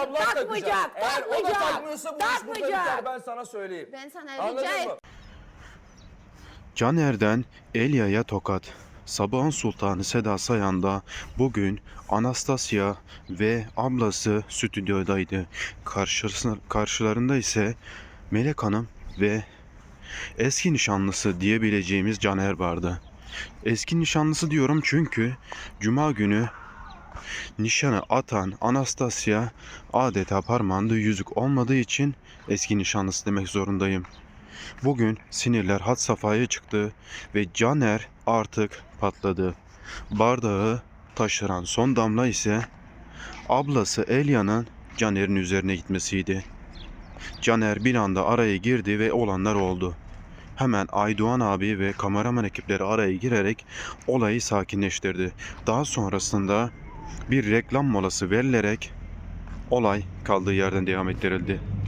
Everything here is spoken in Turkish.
ablan Takmayacak, Eğer o da takmıyorsa bu iş burada takmayacak. biter ben sana söyleyeyim. Ben sana Anladın rica mı? et. Caner'den Elya'ya tokat. Sabahın Sultanı Seda Sayan da bugün Anastasia ve ablası stüdyodaydı. Karşısına, karşılarında ise Melek Hanım ve eski nişanlısı diyebileceğimiz Caner vardı. Eski nişanlısı diyorum çünkü Cuma günü nişanı atan Anastasia adeta parmağında yüzük olmadığı için eski nişanlısı demek zorundayım. Bugün sinirler had safhaya çıktı ve Caner artık patladı. Bardağı taşıran son damla ise ablası Elya'nın Caner'in üzerine gitmesiydi. Caner bir anda araya girdi ve olanlar oldu. Hemen Aydoğan abi ve kameraman ekipleri araya girerek olayı sakinleştirdi. Daha sonrasında bir reklam molası verilerek olay kaldığı yerden devam ettirildi.